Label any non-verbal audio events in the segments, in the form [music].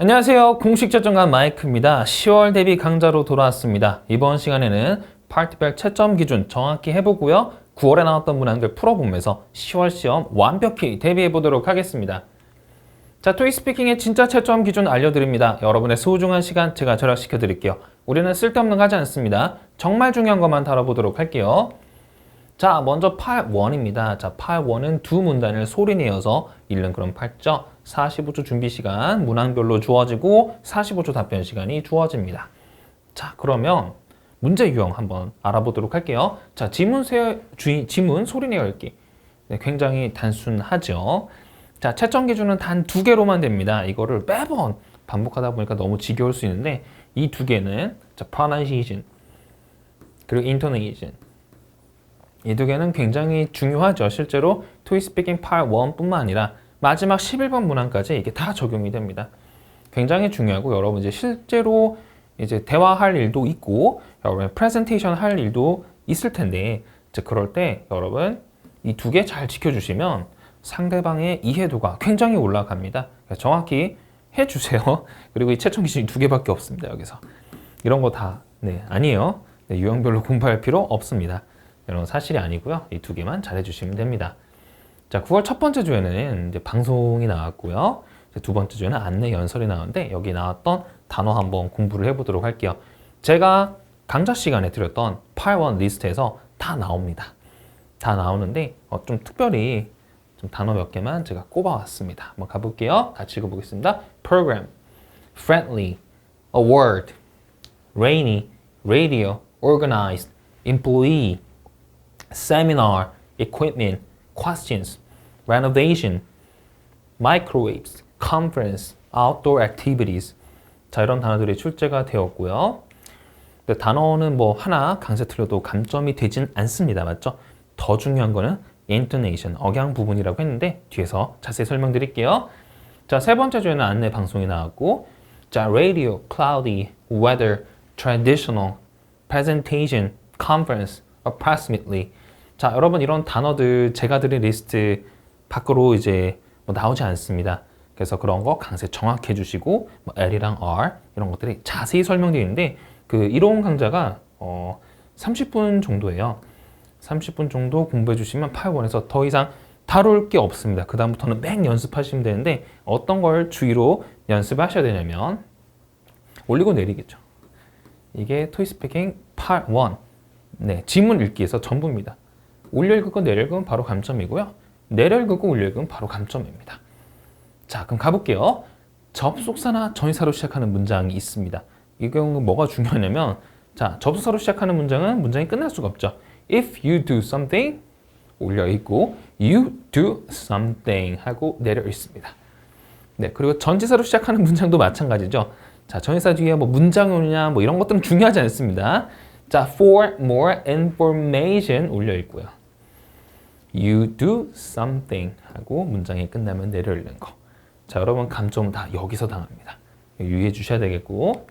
안녕하세요. 공식 채점관 마이크입니다. 10월 대비 강좌로 돌아왔습니다. 이번 시간에는 파트별 채점 기준 정확히 해보고요. 9월에 나왔던 문항들 풀어보면서 10월 시험 완벽히 대비해 보도록 하겠습니다. 자, 토익 스피킹의 진짜 채점 기준 알려드립니다. 여러분의 소중한 시간 제가 절약시켜 드릴게요. 우리는 쓸데없는 거 하지 않습니다. 정말 중요한 것만 다뤄보도록 할게요. 자, 먼저 part 1입니다. 자, part 1은 두 문단을 소리내어서 읽는 그런 팔죠. 45초 준비 시간, 문항별로 주어지고 45초 답변 시간이 주어집니다. 자, 그러면 문제 유형 한번 알아보도록 할게요. 자, 지문 세, 주, 지문 소리내어 읽기. 네, 굉장히 단순하죠. 자, 채점 기준은 단 두 개로만 됩니다. 이거를 매번 반복하다 보니까 너무 지겨울 수 있는데 이 두 개는 자, pronunciation 그리고 intonation 이 두 개는 굉장히 중요하죠. 실제로 토익 스피킹 part 1뿐만 아니라 마지막 11번 문항까지 이게 다 적용이 됩니다. 굉장히 중요하고 여러분 이제 실제로 이제 대화할 일도 있고 여러분 프레젠테이션 할 일도 있을 텐데 이제 그럴 때 여러분 이 두 개 잘 지켜주시면 상대방의 이해도가 굉장히 올라갑니다. 그래서 정확히 해주세요. [laughs] 그리고 이 채점 기준이 두 개밖에 없습니다. 여기서 이런 거 다 네, 아니에요. 네, 유형별로 공부할 필요 없습니다. 이런 건 사실이 아니고요. 이 두 개만 잘 해주시면 됩니다. 자, 9월 첫 번째 주에는 이제 방송이 나왔고요. 두 번째 주에는 안내 연설이 나왔는데 여기 나왔던 단어 한번 공부를 해보도록 할게요. 제가 강좌 시간에 드렸던 8원 리스트에서 다 나옵니다. 다 나오는데 어, 좀 특별히 좀 단어 몇 개만 제가 꼽아왔습니다. 한번 가볼게요. 같이 읽어보겠습니다. Program, friendly, award, rainy, radio, organized, employee, seminar, equipment, questions, renovation, microwaves, conference, outdoor activities. 자, 이런 단어들이 출제가 되었고요. 근데 단어는 뭐 하나 강세 틀려도 감점이 되진 않습니다. 맞죠? 더 중요한 거는 intonation, 억양 부분이라고 했는데 뒤에서 자세히 설명드릴게요. 자, 세 번째 주에는 안내 방송이 나왔고 자, radio, cloudy, weather, traditional, presentation, conference, approximately. 자, 여러분 이런 단어들 제가 드린 리스트 밖으로 이제 뭐 나오지 않습니다. 그래서 그런 거 강세 정확히 해주시고 뭐 L이랑 R 이런 것들이 자세히 설명되어 있는데 그 이론 강좌가 어 30분 정도예요. 30분 정도 공부해 주시면 파이원에서 더 이상 다룰 게 없습니다. 그 다음부터는 맹 연습하시면 되는데 어떤 걸 주의로 연습하셔야 되냐면 올리고 내리겠죠. 이게 토이스피킹 part 1 네, 지문 읽기에서 전부입니다. 올려 읽고 내려 읽으면 바로 감점이고요. 내려 읽고 올려 읽으면 바로 감점입니다. 자, 그럼 가볼게요. 접속사나 전치사로 시작하는 문장이 있습니다. 이 경우는 뭐가 중요하냐면 자, 접속사로 시작하는 문장은 문장이 끝날 수가 없죠. If you do something 올려 있고 you do something 하고 내려 있습니다. 네, 그리고 전치사로 시작하는 문장도 마찬가지죠. 자, 전치사 뒤에 뭐 문장이냐 뭐 이런 것들은 중요하지 않습니다. 자, for more information 올려 있고요. You do something 하고 문장이 끝나면 내려 읽는 거. 자, 여러분 감점 다 여기서 당합니다. 유의해 주셔야 되겠고.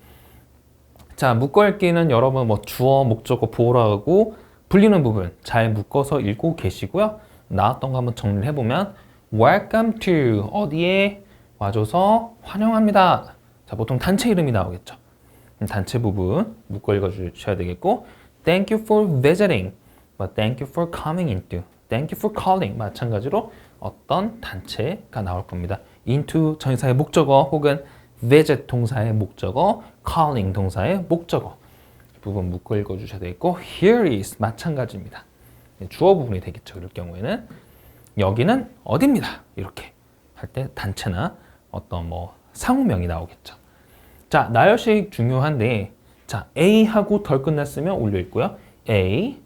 자, 묶어 읽기는 여러분 뭐 주어, 목적어, 보호라고 불리는 부분 잘 묶어서 읽고 계시고요. 나왔던 거 한번 정리를 해보면 Welcome to 어디에 와줘서 환영합니다. 자, 보통 단체 이름이 나오겠죠. 단체 부분 묶어 읽어 주셔야 되겠고 Thank you for visiting, but thank you for coming into, thank you for calling 마찬가지로 어떤 단체가 나올 겁니다. into 전사의 목적어 혹은 visit 동사의 목적어, calling 동사의 목적어 부분 묶어 읽어 주셔야 되겠고 here is 마찬가지입니다. 주어 부분이 되겠죠. 이럴 경우에는 여기는 어디입니다. 이렇게 할 때 단체나 어떤 뭐 상호명이 나오겠죠. 자, 나열식 중요한데 자, A하고 덜 끝났으면 올려 있고요. A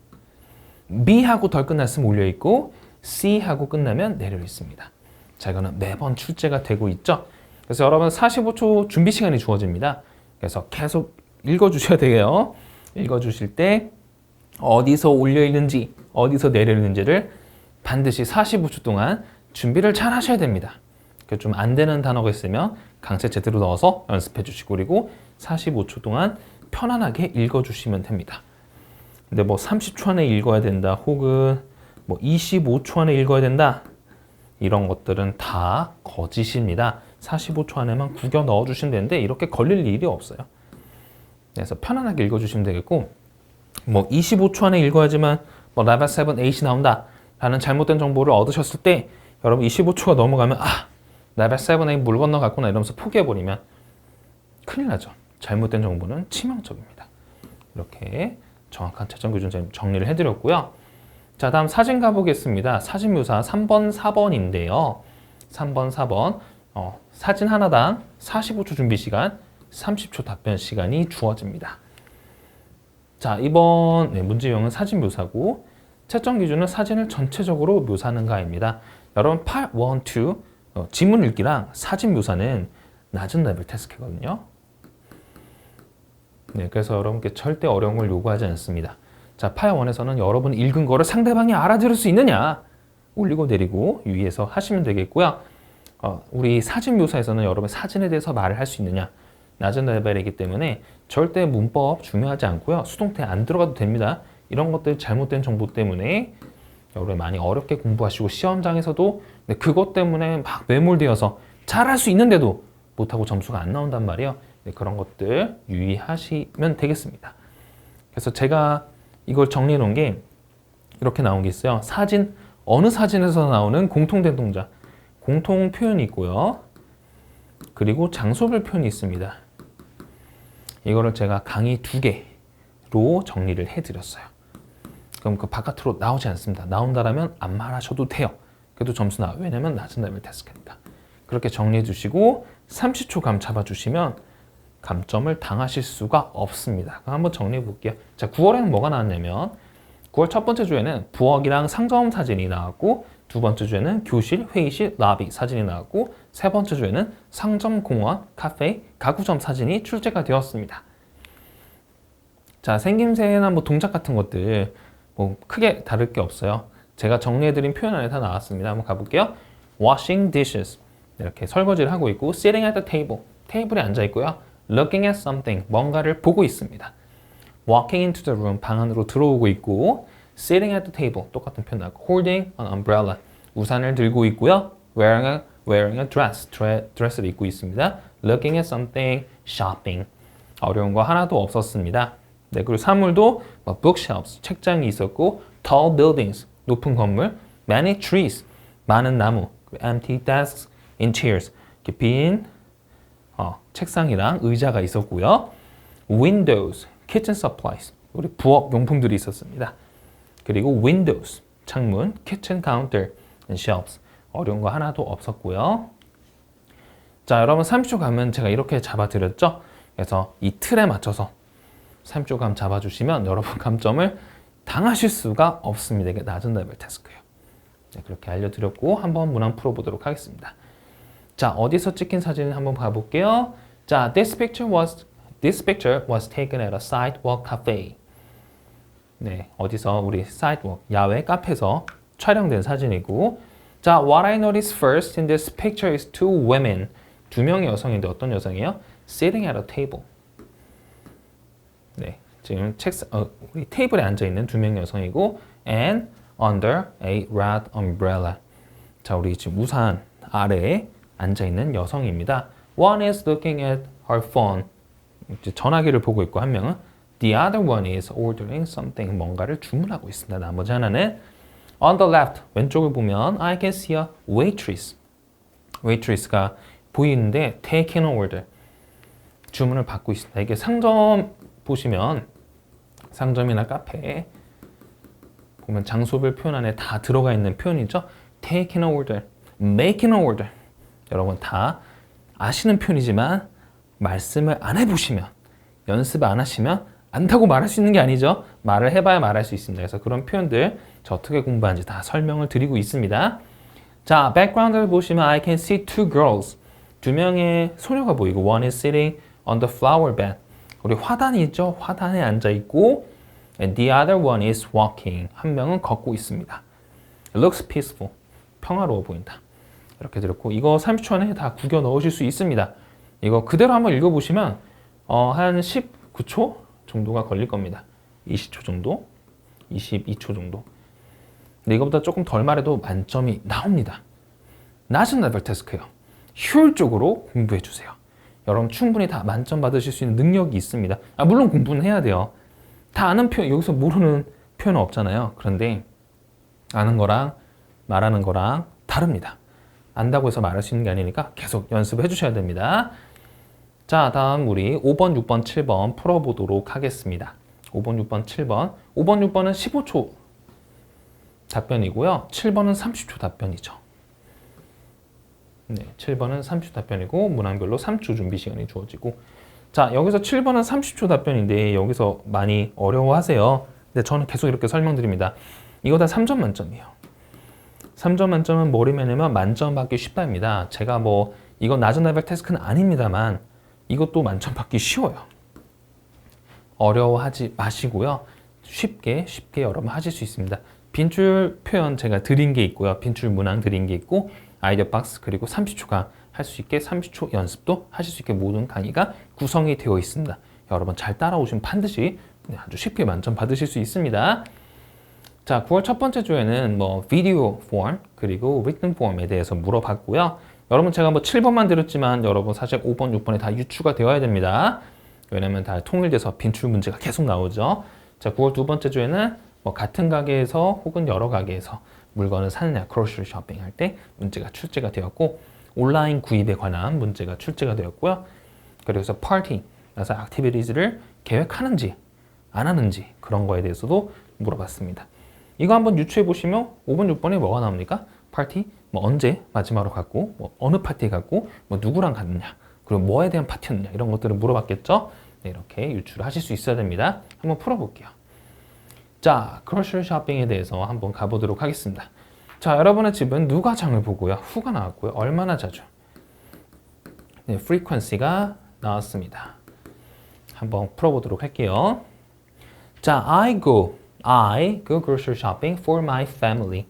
B하고 덜 끝났으면 올려 있고 C하고 끝나면 내려 있습니다. 자, 이거는 매번 출제가 되고 있죠. 그래서 여러분 45초 준비 시간이 주어집니다. 그래서 계속 읽어 주셔야 돼요. 읽어 주실 때 어디서 올려 있는지, 어디서 내려 있는지를 반드시 45초 동안 준비를 잘 하셔야 됩니다. 좀 안 되는 단어가 있으면 강세 제대로 넣어서 연습해 주시고 그리고 45초 동안 편안하게 읽어 주시면 됩니다. 근데 뭐 30초 안에 읽어야 된다 혹은 뭐 25초 안에 읽어야 된다 이런 것들은 다 거짓입니다. 45초 안에만 구겨 넣어 주시면 되는데 이렇게 걸릴 일이 없어요. 그래서 편안하게 읽어 주시면 되겠고 뭐 25초 안에 읽어야지만 뭐 레벨 7, 8이 나온다 라는 잘못된 정보를 얻으셨을 때 여러분 25초가 넘어가면 아 레벨 7, 8물 건너갔구나 이러면서 포기해버리면 큰일 나죠. 잘못된 정보는 치명적입니다. 이렇게 정확한 채점 기준 정리를 해드렸고요. 자 다음 사진 가보겠습니다. 사진 묘사 3번, 4번인데요. 3번, 4번 어, 사진 하나당 45초 준비 시간, 30초 답변 시간이 주어집니다. 자 이번 네, 문제 유형은 사진 묘사고 채점 기준은 사진을 전체적으로 묘사하는가입니다. 여러분 8, 1, 2 어, 지문 읽기랑 사진 묘사는 낮은 레벨 테스트거든요. 네, 그래서 여러분께 절대 어려운 걸 요구하지 않습니다. 자, 파이원에서는 여러분 읽은 거를 상대방이 알아들을 수 있느냐 올리고 내리고 유의해서 하시면 되겠고요. 어, 우리 사진 묘사에서는 여러분 사진에 대해서 말을 할 수 있느냐 낮은 레벨이기 때문에 절대 문법 중요하지 않고요. 수동태 안 들어가도 됩니다. 이런 것들 잘못된 정보 때문에 여러분 많이 어렵게 공부하시고 시험장에서도 네, 그것 때문에 막 매몰되어서 잘할 수 있는데도 못하고 점수가 안 나온단 말이에요. 네, 그런 것들 유의하시면 되겠습니다. 그래서 제가 이걸 정리해 놓은 게 이렇게 나온 게 있어요. 사진, 어느 사진에서 나오는 공통된 동작, 공통 표현이 있고요. 그리고 장소별 표현이 있습니다. 이거를 제가 강의 두 개로 정리를 해 드렸어요. 그럼 그 바깥으로 나오지 않습니다. 나온다라면 안 말하셔도 돼요. 그래도 점수 나와요. 왜냐면 낮은 레벨 테스트니까. 그렇게 정리해 주시고 30초 감 잡아 주시면 감점을 당하실 수가 없습니다. 한번 정리해 볼게요. 자, 9월에는 뭐가 나왔냐면 9월 첫 번째 주에는 부엌이랑 상점 사진이 나왔고 두 번째 주에는 교실, 회의실, 라비 사진이 나왔고 세 번째 주에는 상점, 공원, 카페, 가구점 사진이 출제가 되었습니다. 자, 생김새나 뭐 동작 같은 것들 뭐 크게 다를 게 없어요. 제가 정리해드린 표현 안에 다 나왔습니다. 한번 가볼게요. washing dishes 이렇게 설거지를 하고 있고 sitting at the table 테이블에 앉아 있고요. Looking at something 뭔가를 보고 있습니다. walking into the room 방 안으로 들어오고 있고 sitting at the table 똑같은 표현 holding an umbrella 우산을 들고 있고요. wearing a, wearing a dress 드레스를 입고 있습니다. looking at something shopping 어려운 거 하나도 없었습니다. 네, 그리고 사물도 뭐 bookshelves 책장이 있었고 tall buildings 높은 건물 many trees 많은 나무 empty desks in chairs 빈 어, 책상이랑 의자가 있었고요. windows kitchen supplies 우리 부엌 용품들이 있었습니다. 그리고 windows 창문 kitchen counter and shelves 어려운 거 하나도 없었고요. 자, 여러분 30초 가면 제가 이렇게 잡아드렸죠? 그래서 이 틀에 맞춰서 3초 감 잡아주시면 여러분 [laughs] 감점을 당하실 수가 없습니다. 이게 낮은 레벨 태스크예요. 네, 그렇게 알려드렸고 한번 문항 풀어보도록 하겠습니다. 자 어디서 찍힌 사진 한번 봐볼게요. 자 this picture was this picture was taken at a sidewalk cafe. 네 어디서 우리 sidewalk 야외 카페에서 촬영된 사진이고 자 what I noticed first in this picture is two women 두 명의 여성인데 어떤 여성이에요? sitting at a table. 네, 지금 책상 어, 우리 테이블에 앉아 있는 두 명의 여성이고 and under a red umbrella. 자, 우리 지금 우산 아래에 앉아 있는 여성입니다. One is looking at her phone. 전화기를 보고 있고 한 명은 the other one is ordering something. 뭔가를 주문하고 있습니다. 나머지 하나는 on the left 왼쪽을 보면 I can see a waitress. waitress가 보이는데 taking an order. 주문을 받고 있습니다. 이게 상점 보시면 상점이나 카페 보면 장소별 표현 안에 다 들어가 있는 표현이죠. taking an order, making an order. 여러분 다 아시는 표현이지만 말씀을 안 해보시면 연습 안 하시면 안다고 말할 수 있는 게 아니죠. 말을 해봐야 말할 수 있습니다. 그래서 그런 표현들 저 어떻게 공부하는지 다 설명을 드리고 있습니다. 자, 백그라운드를 보시면 I can see two girls. 두 명의 소녀가 보이고 one is sitting on the flower bed. 우리 화단이 있죠? 화단에 앉아 있고 and the other one is walking. 한 명은 걷고 있습니다. It looks peaceful. 평화로워 보인다. 이렇게 들었고 이거 30초 안에 다 구겨 넣으실 수 있습니다. 이거 그대로 한번 읽어보시면 어, 한 19초 정도가 걸릴 겁니다. 20초 정도, 22초 정도. 근데 이거보다 조금 덜 말해도 만점이 나옵니다. 낮은 레벨 테스크예요. 효율적으로 공부해 주세요. 여러분 충분히 다 만점 받으실 수 있는 능력이 있습니다. 아, 물론 공부는 해야 돼요. 다 아는 표현, 여기서 모르는 표현은 없잖아요. 그런데 아는 거랑 말하는 거랑 다릅니다. 안다고 해서 말할 수 있는 게 아니니까 계속 연습해 주셔야 됩니다. 자, 다음 우리 5번, 6번, 7번 풀어보도록 하겠습니다. 5번, 6번, 7번. 5번, 6번은 15초 답변이고요. 7번은 30초 답변이죠. 네, 7번은 30초 답변이고 문항별로 3초 준비 시간이 주어지고 자, 여기서 7번은 30초 답변인데 여기서 많이 어려워하세요. 근데 저는 계속 이렇게 설명드립니다. 이거 다 3점 만점이에요. 3점 만점은 뭐냐면 만점 받기 쉽다입니다. 제가 뭐 이건 낮은 레벨 테스트는 아닙니다만 이것도 만점 받기 쉬워요. 어려워하지 마시고요. 쉽게 쉽게 여러분 하실 수 있습니다. 빈줄 표현 제가 드린 게 있고요. 빈줄 문항 드린 게 있고 아이디어 박스 그리고 30초가 할수 있게 30초 연습도 하실 수 있게 모든 강의가 구성이 되어 있습니다. 여러분 잘 따라오시면 반드시 네, 아주 쉽게 만점 받으실 수 있습니다. 자, 9월 첫 번째 주에는 뭐 비디오 폼 그리고 written 폼에 대해서 물어봤고요. 여러분 제가 뭐 7번만 드렸지만 여러분 사실 5번, 6번에 다 유추가 되어야 됩니다. 왜냐면 다 통일돼서 빈출 문제가 계속 나오죠. 자, 9월 두 번째 주에는 뭐 같은 가게에서 혹은 여러 가게에서 물건을 사느냐, 크로셔리 쇼핑 할 때 문제가 출제가 되었고 온라인 구입에 관한 문제가 출제가 되었고요. 그래서 파티, 그래서 액티비티즈를 계획하는지 안 하는지 그런 거에 대해서도 물어봤습니다. 이거 한번 유추해 보시면 5번, 6번에 뭐가 나옵니까? 파티, 뭐 언제 마지막으로 갔고, 뭐 어느 파티에 갔고, 뭐 누구랑 갔느냐, 그리고 뭐에 대한 파티였느냐 이런 것들을 물어봤겠죠. 네, 이렇게 유추를 하실 수 있어야 됩니다. 한번 풀어볼게요. 자, 크로셔 쇼핑에 대해서 한번 가보도록 하겠습니다. 자, 여러분의 집은 누가 장을 보고요? 후가 나왔고요. 얼마나 자주? 네, frequency가 나왔습니다. 한번 풀어보도록 할게요. 자, I go, I go grocery shopping for my family.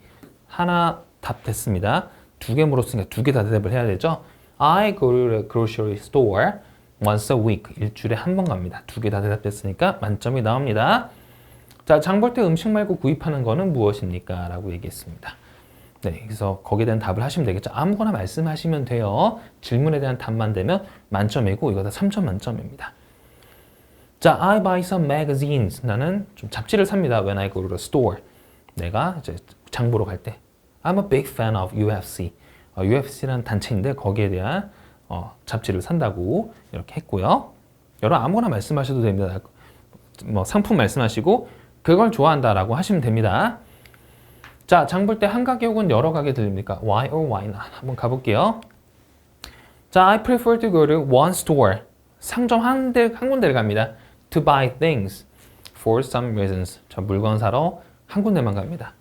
하나 답 됐습니다. 두 개 물었으니까 두 개 다 대답을 해야 되죠. I go to the grocery store once a week. 일주일에 한 번 갑니다. 두 개 다 대답 됐으니까 만점이 나옵니다. 자, 장 볼 때 음식 말고 구입하는 거는 무엇입니까? 라고 얘기했습니다. 네, 그래서 거기에 대한 답을 하시면 되겠죠. 아무거나 말씀하시면 돼요. 질문에 대한 답만 되면 만점이고 이거 다 3점 만점입니다. 자, I buy some magazines. 나는 좀 잡지를 삽니다. When I go to the store. 내가 이제 장 보러 갈 때. I'm a big fan of UFC. 어, UFC라는 단체인데 거기에 대한 어, 잡지를 산다고 이렇게 했고요. 여러분 아무거나 말씀하셔도 됩니다. 뭐 상품 말씀하시고 그걸 좋아한다라고 하시면 됩니다. 자, 장 볼 때 한 가게 혹은 여러 가게 들립니까? Why or why not? 한번 가볼게요. 자, I prefer to go to one store. 상점 한, 대, 한 군데를 갑니다. To buy things for some reasons. 저 물건 사러 한 군데만 갑니다.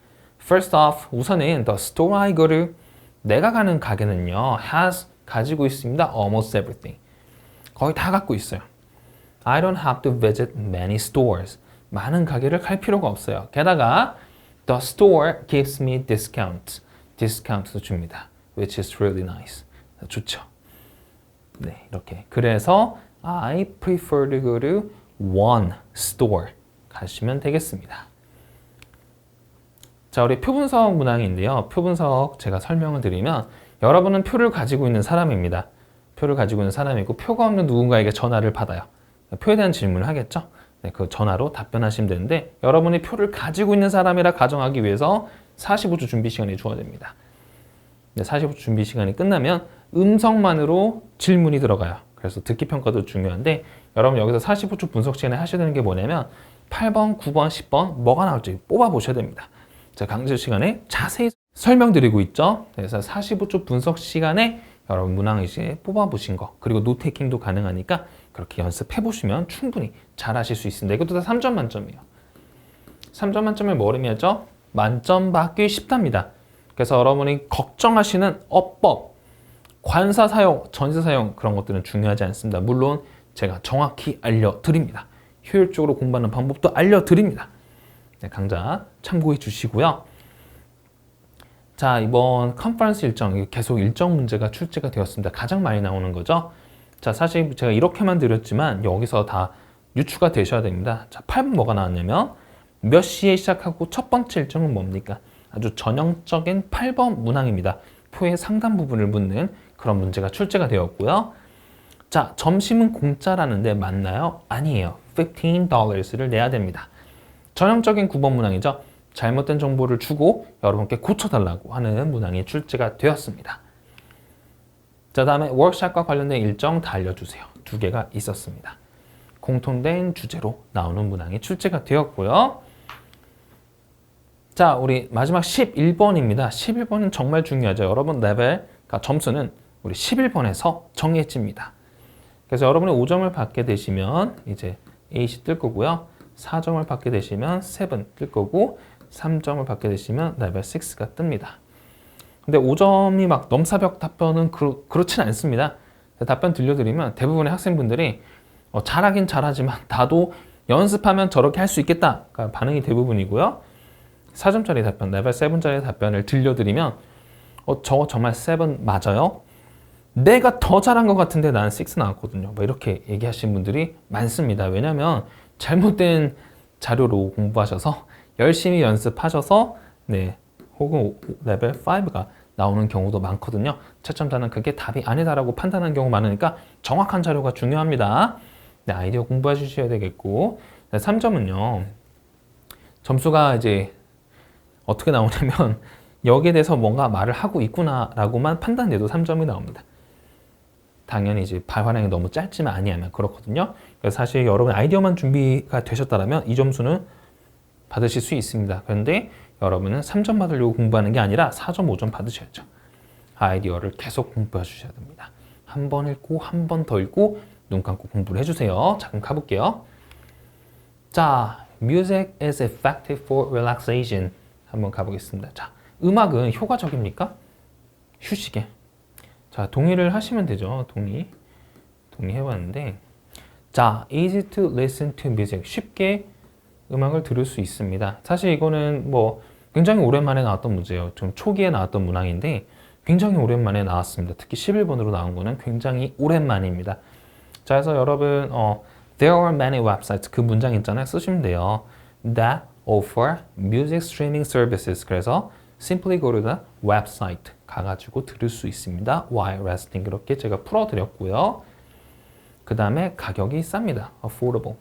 First off, 우선은 the store I go to 내가 가는 가게는요 has 가지고 있습니다. almost everything. 거의 다 갖고 있어요. I don't have to visit many stores. 많은 가게를 갈 필요가 없어요. 게다가 The store gives me discount. 디스카운트도 줍니다. Which is really nice. 좋죠. 네, 이렇게. 그래서 I prefer to go to one store. 가시면 되겠습니다. 자, 우리 표분석 문항인데요. 표분석 제가 설명을 드리면 여러분은 표를 가지고 있는 사람입니다. 표를 가지고 있는 사람이고 표가 없는 누군가에게 전화를 받아요. 표에 대한 질문을 하겠죠. 네, 그 전화로 답변하시면 되는데 여러분이 표를 가지고 있는 사람이라 가정하기 위해서 45초 준비 시간이 주어집니다. 네, 45초 준비 시간이 끝나면 음성만으로 질문이 들어가요. 그래서 듣기 평가도 중요한데 여러분 여기서 45초 분석 시간에 하셔야 되는 게 뭐냐면 8번, 9번, 10번 뭐가 나올지 뽑아 보셔야 됩니다. 자, 강좌 시간에 자세히 설명드리고 있죠. 그래서 45초 분석 시간에 여러분 문항 이제 뽑아보신 거 그리고 노테킹도 가능하니까 그렇게 연습해 보시면 충분히 잘 하실 수 있습니다. 이것도 다 3점 만점이에요. 3점 만점을 뭐 의미하죠? 만점 받기 쉽답니다. 그래서 여러분이 걱정하시는 어법, 관사 사용, 전세 사용 그런 것들은 중요하지 않습니다. 물론 제가 정확히 알려드립니다. 효율적으로 공부하는 방법도 알려드립니다. 네, 강좌 참고해 주시고요. 자, 이번 컨퍼런스 일정, 계속 일정 문제가 출제가 되었습니다. 가장 많이 나오는 거죠. 자, 사실 제가 이렇게만 드렸지만 여기서 다 유추가 되셔야 됩니다. 자, 8번 뭐가 나왔냐면 몇 시에 시작하고 첫 번째 일정은 뭡니까? 아주 전형적인 8번 문항입니다. 표의 상단 부분을 묻는 그런 문제가 출제가 되었고요. 자, 점심은 공짜라는데 맞나요? 아니에요. $15를 내야 됩니다. 전형적인 9번 문항이죠. 잘못된 정보를 주고 여러분께 고쳐달라고 하는 문항이 출제가 되었습니다. 자, 다음에 워크샵과 관련된 일정 다 알려주세요. 두 개가 있었습니다. 공통된 주제로 나오는 문항이 출제가 되었고요. 자, 우리 마지막 11번입니다. 11번은 정말 중요하죠. 여러분 레벨, 그러니까 점수는 우리 11번에서 정해집니다. 그래서 여러분이 5점을 받게 되시면 이제 8이 뜰 거고요. 4점을 받게 되시면 7뜰 거고 3점을 받게 되시면 레벨 6가 뜹니다. 근데 5점이 막 넘사벽 답변은 그렇, 그렇진 않습니다. 답변 들려드리면 대부분의 학생분들이 어, 잘하긴 잘하지만 [laughs] 나도 연습하면 저렇게 할 수 있겠다. 그러니까 반응이 대부분이고요. 4점짜리 답변, 레벨 7짜리 답변을 들려드리면 어, 저거 정말 7 맞아요? 내가 더 잘한 것 같은데 나는 6 나왔거든요. 뭐 이렇게 얘기하시는 분들이 많습니다. 왜냐하면 잘못된 자료로 공부하셔서 열심히 연습하셔서 네 혹은 레벨 5가 나오는 경우도 많거든요. 채점자는 그게 답이 아니다라고 판단하는 경우 많으니까 정확한 자료가 중요합니다. 네, 아이디어 공부해 주셔야 되겠고 네, 3점은요. 점수가 이제 어떻게 나오냐면 [laughs] 여기에 대해서 뭔가 말을 하고 있구나라고만 판단돼도 3점이 나옵니다. 당연히 이제 발화량이 너무 짧지만 아니하면 그렇거든요. 그래서 사실 여러분 아이디어만 준비가 되셨다면 이 점수는 받으실 수 있습니다. 그런데 여러분은 3점 받으려고 공부하는 게 아니라 4점, 5점 받으셔야죠. 아이디어를 계속 공부해 주셔야 됩니다. 한 번 읽고 한 번 더 읽고 눈 감고 공부를 해주세요. 자, 그럼 가볼게요. 자, music is effective for relaxation. 한번 가보겠습니다. 자, 음악은 효과적입니까? 휴식에. 자, 동의를 하시면 되죠. 동의. 동의해봤는데. 자, easy to listen to music. 쉽게 음악을 들을 수 있습니다. 사실 이거는 뭐 굉장히 오랜만에 나왔던 문제예요. 좀 초기에 나왔던 문항인데 굉장히 오랜만에 나왔습니다. 특히 11번으로 나온 거는 굉장히 오랜만입니다. 자, 그래서 여러분, 어, There are many websites. 그 문장 있잖아요. 쓰시면 돼요. That offer music streaming services. 그래서 simply go to the website 가가지고 들을 수 있습니다. while resting. 그렇게 제가 풀어드렸고요. 그 다음에 가격이 쌉니다. affordable.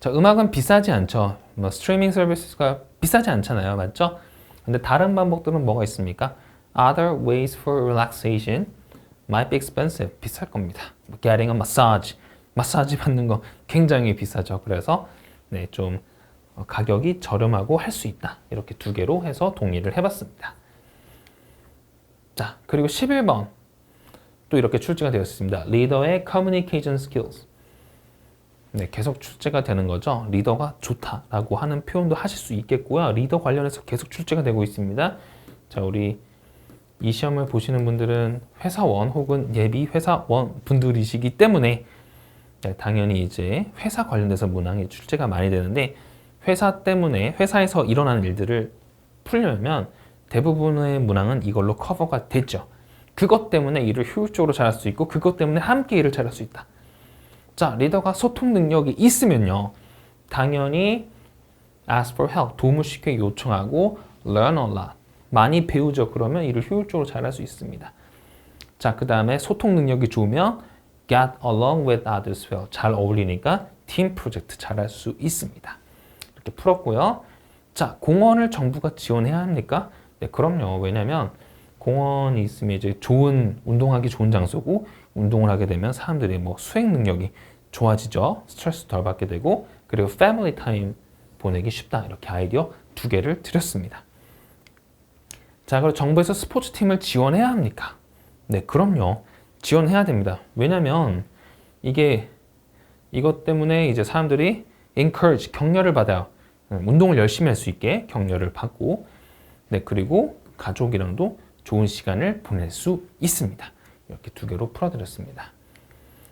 자, 음악은 비싸지 않죠. 뭐 스트리밍 서비스가 비싸지 않잖아요. 맞죠? 근데 다른 방법들은 뭐가 있습니까? Other ways for relaxation might be expensive. 비쌀 겁니다. Getting a massage. 마사지 받는 거 굉장히 비싸죠. 그래서 네, 좀 가격이 저렴하고 할 수 있다. 이렇게 두 개로 해서 동의를 해봤습니다. 자, 그리고 11번 또 이렇게 출제가 되었습니다. 리더의 communication skills. 네, 계속 출제가 되는 거죠. 리더가 좋다라고 하는 표현도 하실 수 있겠고요. 리더 관련해서 계속 출제가 되고 있습니다. 자, 우리 이 시험을 보시는 분들은 회사원 혹은 예비 회사원 분들이시기 때문에 네, 당연히 이제 회사 관련돼서 문항이 출제가 많이 되는데 회사 때문에 회사에서 일어나는 일들을 풀려면 대부분의 문항은 이걸로 커버가 됐죠. 그것 때문에 일을 효율적으로 잘할 수 있고 그것 때문에 함께 일을 잘할 수 있다. 자, 리더가 소통 능력이 있으면요. 당연히 ask for help, 도움을 쉽게 요청하고 learn a lot, 많이 배우죠. 그러면 일을 효율적으로 잘할 수 있습니다. 자, 그 다음에 소통 능력이 좋으면 get along with others well, 잘 어울리니까 팀 프로젝트 잘할 수 있습니다. 이렇게 풀었고요. 자, 공원을 정부가 지원해야 합니까? 네, 그럼요. 왜냐면 공원이 있으면 이제 좋은 운동하기 좋은 장소고 운동을 하게 되면 사람들이 뭐 수행 능력이 좋아지죠. 스트레스 덜 받게 되고 그리고 패밀리 타임 보내기 쉽다. 이렇게 아이디어 두 개를 드렸습니다. 자, 그리고 정부에서 스포츠 팀을 지원해야 합니까? 네, 그럼요. 지원해야 됩니다. 왜냐면 이게 이것 때문에 이제 사람들이 encourage 격려를 받아요. 운동을 열심히 할 수 있게 격려를 받고 네, 그리고 가족이랑도 좋은 시간을 보낼 수 있습니다. 이렇게 두 개로 풀어드렸습니다.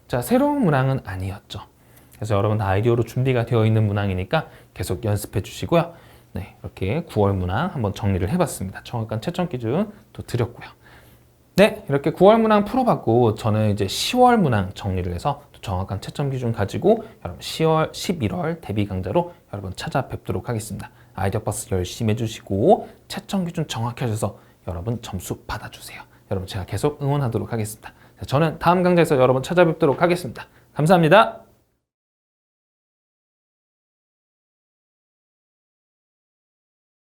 자, 새로운 문항은 아니었죠. 그래서 여러분 다 아이디어로 준비가 되어 있는 문항이니까 계속 연습해 주시고요. 네, 이렇게 9월 문항 한번 정리를 해봤습니다. 정확한 채점 기준 또 드렸고요. 네, 이렇게 9월 문항 풀어봤고 저는 이제 10월 문항 정리를 해서 정확한 채점 기준 가지고 여러분 10월, 11월 데뷔 강좌로 여러분 찾아뵙도록 하겠습니다. 아이디어 버스 열심히 해주시고 채점 기준 정확히 하셔서 여러분 점수 받아주세요. 여러분 제가 계속 응원하도록 하겠습니다. 자, 저는 다음 강좌에서 여러분 찾아뵙도록 하겠습니다. 감사합니다.